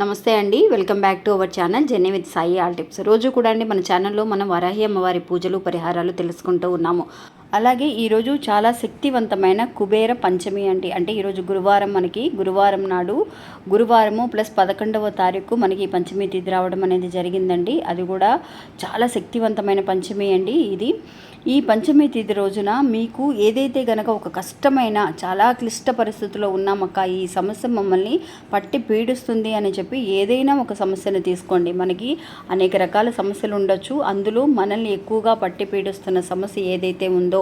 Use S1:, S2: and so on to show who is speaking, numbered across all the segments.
S1: నమస్తే అండి. Welcome back to our channel Jenny with Sai all tips. రోజు కూడా అండి మన ఛానల్లో మనం వరాహి అమ్మవారి పూజలు పరిహారాలు తెలుసుకుంటూ ఉన్నాము. అలాగే ఈరోజు చాలా శక్తివంతమైన కుబేర పంచమి అండి. అంటే ఈరోజు గురువారం మనకి గురువారం నాడు గురువారము ప్లస్ పదకొండవ తారీఖు మనకి ఈ పంచమి తిథి రావడం అనేది జరిగిందండి. అది కూడా చాలా శక్తివంతమైన పంచమి అండి ఇది. ఈ పంచమి తిథి రోజున మీకు ఏదైతే గనక ఒక కష్టమైన చాలా క్లిష్ట పరిస్థితిలో ఉన్నామక్క ఈ సమస్య మమ్మల్ని పట్టి పీడిస్తుంది అని చెప్పి ఏదైనా ఒక సమస్యను తీసుకోండి. మనకి అనేక రకాల సమస్యలు ఉండొచ్చు. అందులో మనల్ని ఎక్కువగా పట్టి పీడిస్తున్న సమస్య ఏదైతే ఉందో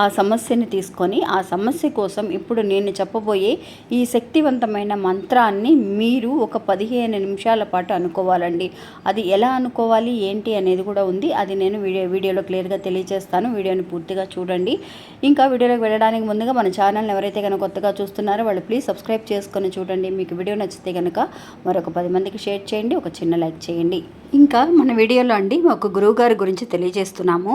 S1: ఆ సమస్యని తీసుకొని ఆ సమస్య కోసం ఇప్పుడు నేను చెప్పబోయే ఈ శక్తివంతమైన మంత్రాన్ని మీరు ఒక పదిహేను నిమిషాల పాటు అనుకోవాలండి. అది ఎలా అనుకోవాలి ఏంటి అనేది కూడా ఉంది. అది నేను వీడియో వీడియోలో క్లియర్గా తెలియజేస్తాను. వీడియోని పూర్తిగా చూడండి. ఇంకా వీడియోలోకి వెళ్ళడానికి ముందుగా మన ఛానల్ని ఎవరైతే కనుక కొత్తగా చూస్తున్నారో వాళ్ళు ప్లీజ్ సబ్స్క్రైబ్ చేసుకొని చూడండి. మీకు వీడియో నచ్చితే కనుక మరొక పది మందికి షేర్ చేయండి. ఒక చిన్న లైక్ చేయండి. ఇంకా మన వీడియోలో అండి ఒక గురువు గారి గురించి తెలియజేస్తున్నాము.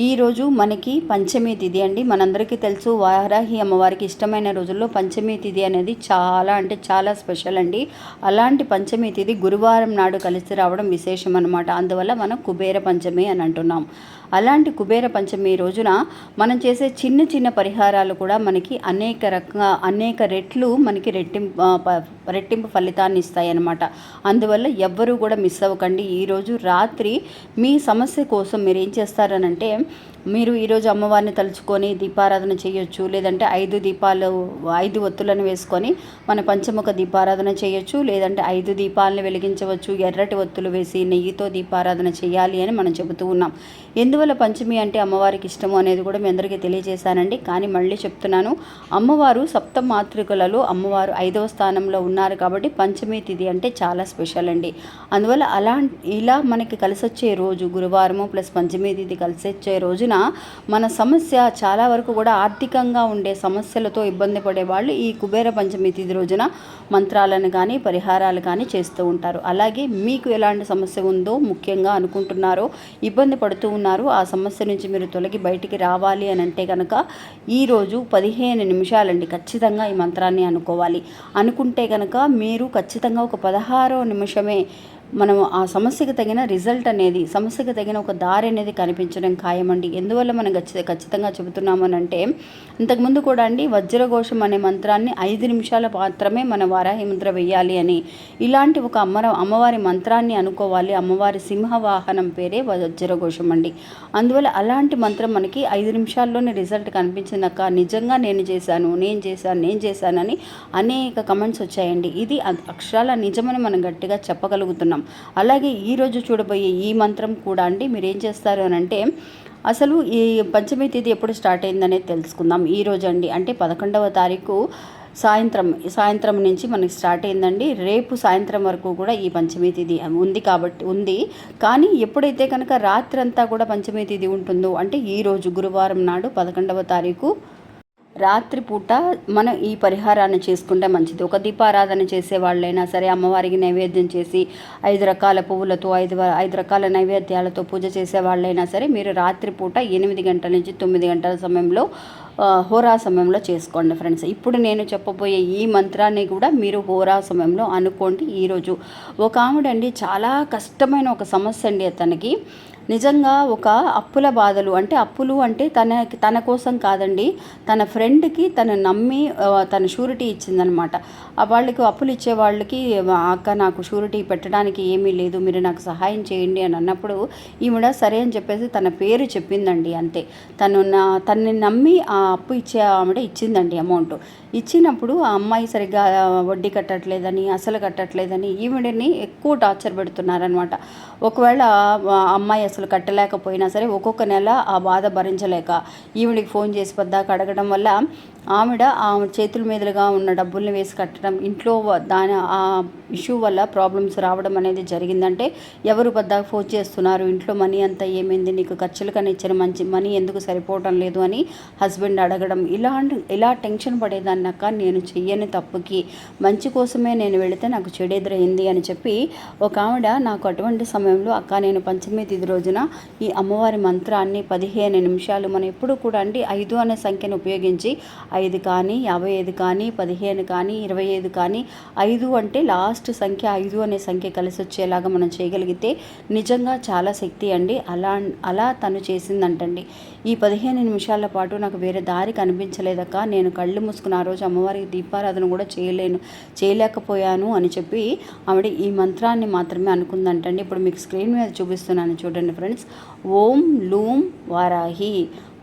S1: ఈరోజు మనకి పంచమి తిథి అండి. మనందరికీ తెలుసు వారాహి అమ్మవారికి ఇష్టమైన రోజుల్లో పంచమి తిథి అనేది చాలా అంటే చాలా స్పెషల్ అండి. అలాంటి పంచమి తిథి గురువారం నాడు కలిసి రావడం విశేషం అనమాట అందువల్ల మనం కుబేర పంచమి అని అంటున్నాం. అలాంటి కుబేర పంచమి రోజున మనం చేసే చిన్న చిన్న పరిహారాలు కూడా మనకి అనేక రకంగా అనేక రెట్లు మనకి రెట్టింపు రెట్టింపు ఫలితాన్ని ఇస్తాయన్నమాట అందువల్ల ఎవ్వరూ కూడా మిస్ అవ్వకండి. ఈరోజు రాత్రి మీ సమస్య కోసం మీరు ఏం చేస్తారనంటే మీరు ఈరోజు అమ్మవారిని తలుచుకొని దీపారాధన చేయొచ్చు లేదంటే ఐదు దీపాలు ఐదు ఒత్తులను వేసుకొని మన పంచముఖ దీపారాధన చేయొచ్చు లేదంటే ఐదు దీపాలను వెలిగించవచ్చు ఎర్రటి ఒత్తులు వేసి నెయ్యితో దీపారాధన చేయాలి అని మనం చెబుతూ ఉన్నాం. ఎందువల్ల పంచమి అంటే అమ్మవారికి ఇష్టము అనేది కూడా మీ అందరికీ తెలియజేశానండి. కానీ మళ్ళీ చెప్తున్నాను అమ్మవారు సప్త మాతృకలలో అమ్మవారు ఐదవ స్థానంలో ఉన్నారు కాబట్టి పంచమి తిథి అంటే చాలా స్పెషల్ అండి. అందువల్ల అలా ఇలా మనకి కలిసి వచ్చే రోజు గురువారము ప్లస్ పంచమి తిథి కలిసొచ్చే వచ్చే రోజున మన సమస్య చాలా వరకు కూడా ఆర్థికంగా ఉండే సమస్యలతో ఇబ్బంది పడే వాళ్ళు ఈ కుబేర పంచమి తిథి రోజున మంత్రాలను కానీ పరిహారాలు కానీ చేస్తూ ఉంటారు. అలాగే మీకు ఎలాంటి సమస్య ఉందో ముఖ్యంగా అనుకుంటున్నారో ఇబ్బంది పడుతూ ఉన్నారు ఆ సమస్య నుంచి మీరు తొలగి బయటికి రావాలి అని అంటే కనుక ఈరోజు పదిహేను నిమిషాలండి ఖచ్చితంగా ఈ మంత్రాన్ని అనుకోవాలి. అనుకుంటే కనుక మీరు ఖచ్చితంగా ఒక పదహారో నిమిషమే మనం ఆ సమస్యకు తగిన రిజల్ట్ అనేది సమస్యకు తగిన ఒక దారి అనేది కనిపించడం ఖాయమండి. ఎందువల్ల మనం ఖచ్చిత ఖచ్చితంగా చెబుతున్నాము అని అంటే ఇంతకుముందు కూడా అండి వజ్రఘోషం అనే మంత్రాన్ని ఐదు నిమిషాల మాత్రమే మన వారాహి ముద్ర వేయాలి అని. ఇలాంటి ఒక అమ్మర అమ్మవారి మంత్రాన్ని అనుకోవాలి. అమ్మవారి సింహవాహనం పేరే వజ్రఘోషం అండి. అందువల్ల అలాంటి మంత్రం మనకి ఐదు నిమిషాల్లోనే రిజల్ట్ కనిపించిందక్క నిజంగా నేను చేశాను నేను చేశాను నేను చేశానని అనేక కమెంట్స్ వచ్చాయండి. ఇది అక్షరాల నిజమని మనం గట్టిగా చెప్పగలుగుతున్నాం. అలాగే ఈరోజు చూడబోయే ఈ మంత్రం కూడా అండి మీరు ఏం చేస్తారు అని అంటే అసలు ఈ పంచమి తేదీ ఎప్పుడు స్టార్ట్ అయిందనేది తెలుసుకుందాం. ఈ రోజు అండి అంటే పదకొండవ తారీఖు సాయంత్రం సాయంత్రం నుంచి మనకి స్టార్ట్ అయిందండి. రేపు సాయంత్రం వరకు కూడా ఈ పంచమి తిథి ఉంది కాబట్టి ఉంది. కానీ ఎప్పుడైతే కనుక రాత్రి అంతా కూడా పంచమి తిథి ఉంటుందో అంటే ఈరోజు గురువారం నాడు పదకొండవ తారీఖు రాత్రిపూట మనం ఈ పరిహారాన్ని చేసుకుంటే మంచిది. ఒక దీపారాధన చేసే వాళ్ళైనా సరే అమ్మవారికి నైవేద్యం చేసి ఐదు రకాల పువ్వులతో ఐదు ఐదు రకాల నైవేద్యాలతో పూజ చేసే వాళ్ళైనా సరే మీరు రాత్రిపూట ఎనిమిది గంటల నుంచి తొమ్మిది గంటల సమయంలో హోరా సమయంలో చేసుకోండి ఫ్రెండ్స్. ఇప్పుడు నేను చెప్పబోయే ఈ మంత్రాన్ని కూడా మీరు హోరా సమయంలో అనుకోండి. ఈరోజు ఒక ఆవిడండి చాలా కష్టమైన ఒక సమస్య అండి తనకి నిజంగా ఒక అప్పుల బాధలు అంటే అప్పులు అంటే తన తన కోసం కాదండి తన ఫ్రెండ్కి తను నమ్మి తన షూరిటీ ఇచ్చిందనమాట వాళ్ళకి అప్పులు ఇచ్చే వాళ్ళకి అక్క నాకు షూరిటీ పెట్టడానికి ఏమీ లేదు మీరు నాకు సహాయం చేయండి అని అన్నప్పుడు ఈవిడ సరే అని చెప్పేసి తన పేరు చెప్పిందండి అంతే. తను నా తనని నమ్మి ఆ అప్పు ఇచ్చే ఆవిడ ఇచ్చిందండి అమౌంట్ ఇచ్చినప్పుడు ఆ అమ్మాయి సరిగ్గా వడ్డీ కట్టట్లేదని అసలు కట్టట్లేదని ఈవిడని ఎక్కువ టార్చర్ పెడుతున్నారనమాట ఒకవేళ ఆ అమ్మాయి అసలు కట్టలేకపోయినా సరే ఒక్కొక్క నెల ఆ బాధ భరించలేక ఈవిడికి ఫోన్ చేసి పద్దాక అడగడం వల్ల ఆవిడ ఆమె చేతుల మీదులుగా ఉన్న డబ్బుల్ని వేసి కట్టడం ఇంట్లో దాని ఆ ఇష్యూ వల్ల ప్రాబ్లమ్స్ రావడం అనేది జరిగిందంటే ఎవరు పద్దాక ఫోన్ చేస్తున్నారు? ఇంట్లో మనీ అంతా ఏమైంది? నీకు ఖర్చులకని ఇచ్చిన మంచి మనీ ఎందుకు సరిపోవటం లేదు అని హస్బెండ్ అడగడం. ఇలాంటి ఇలా టెన్షన్ పడేదాన్నక్క నేను చెయ్యని తప్పుకి. మంచి కోసమే నేను వెళితే నాకు చెడెదురైంది అని చెప్పి ఒక ఆవిడ నాకు అటువంటి సమయంలో అక్క నేను పంచమి తిది రోజున ఈ అమ్మవారి మంత్రాన్ని పదిహేను నిమిషాలు మనం ఎప్పుడు కూడా అండి ఐదు అనే సంఖ్యను ఉపయోగించి ఐదు కానీ యాభై ఐదు కానీ పదిహేను కానీ ఇరవై ఐదు కానీ ఐదు అంటే లాస్ట్ సంఖ్య ఐదు అనే సంఖ్య కలిసి వచ్చేలాగా మనం చేయగలిగితే నిజంగా చాలా శక్తి అండి. అలా అలా తను చేసిందంటండి. ఈ పదిహేను నిమిషాల పాటు నాకు వేరే దారి కనిపించలేదక్క. నేను కళ్ళు మూసుకున్న ఆ రోజు అమ్మవారికి దీపారాధన కూడా చేయలేను చేయలేకపోయాను అని చెప్పి ఆవిడ ఈ మంత్రాన్ని మాత్రమే అనుకుందంటండి. ఇప్పుడు మీకు స్క్రీన్ మీద చూపిస్తున్నాను చూడండి ఫ్రెండ్స్. ఓం లూం వారాహి.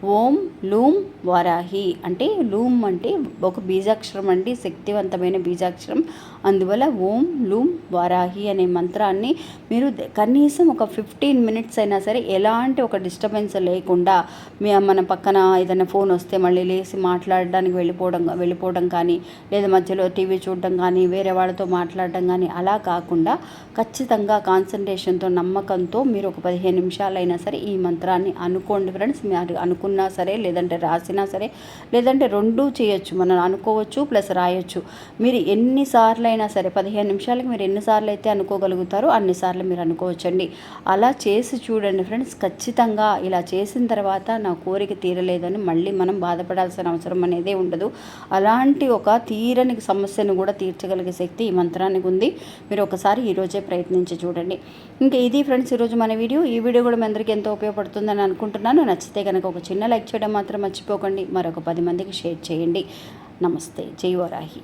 S1: ఓం లూమ్ వారాహి. అంటే లూమ్ అంటే ఒక బీజాక్షరం అండి శక్తివంతమైన బీజాక్షరం. అందువల్ల ఓం లూమ్ వారాహి అనే మంత్రాన్ని మీరు కనీసం ఒక ఫిఫ్టీన్ మినిట్స్ అయినా సరే ఎలాంటి ఒక డిస్టర్బెన్స్ లేకుండా మీ మన పక్కన ఏదైనా ఫోన్ వస్తే మళ్ళీ లేచి మాట్లాడడానికి వెళ్ళిపోవడం వెళ్ళిపోవడం కానీ లేదా మధ్యలో టీవీ చూడడం కానీ వేరే వాళ్ళతో మాట్లాడడం కానీ అలా కాకుండా ఖచ్చితంగా కాన్సన్ట్రేషన్తో నమ్మకంతో మీరు ఒక పదిహేను నిమిషాలైనా సరే ఈ మంత్రాన్ని అనుకోండి ఫ్రెండ్స్. మీరు అనుకున్నా సరే లేదంటే రాసినా సరే లేదంటే రెండూ చేయొచ్చు. మనం అనుకోవచ్చు ప్లస్ రాయొచ్చు. మీరు ఎన్నిసార్లు అయినా సరే పదిహేను నిమిషాలకి మీరు ఎన్నిసార్లు అయితే అనుకోగలుగుతారో అన్నిసార్లు మీరు అనుకోవచ్చండి. అలా చేసి చూడండి ఫ్రెండ్స్ ఖచ్చితంగా ఇలా చేసిన తర్వాత నా కోరిక తీరలేదని మళ్ళీ మనం బాధపడాల్సిన అవసరం అనేదే ఉండదు. అలాంటి ఒక తీరని సమస్యను కూడా తీర్చగలిగే శక్తి ఈ మంత్రానికి ఉంది. మీరు ఒకసారి ఈరోజే ప్రయత్నించి చూడండి. ఇంకా ఇది ఫ్రెండ్స్ ఈరోజు మన వీడియో. ఈ వీడియో కూడా మీ అందరికీ ఎంతో ఉపయోగపడుతుందని అనుకుంటున్నాను. నచ్చితే కనుక ఒక చిన్న లైక్ చేయడం మాత్రం మర్చిపోకండి. మరొక పది మందికి షేర్ చేయండి. నమస్తే. జై వరాహి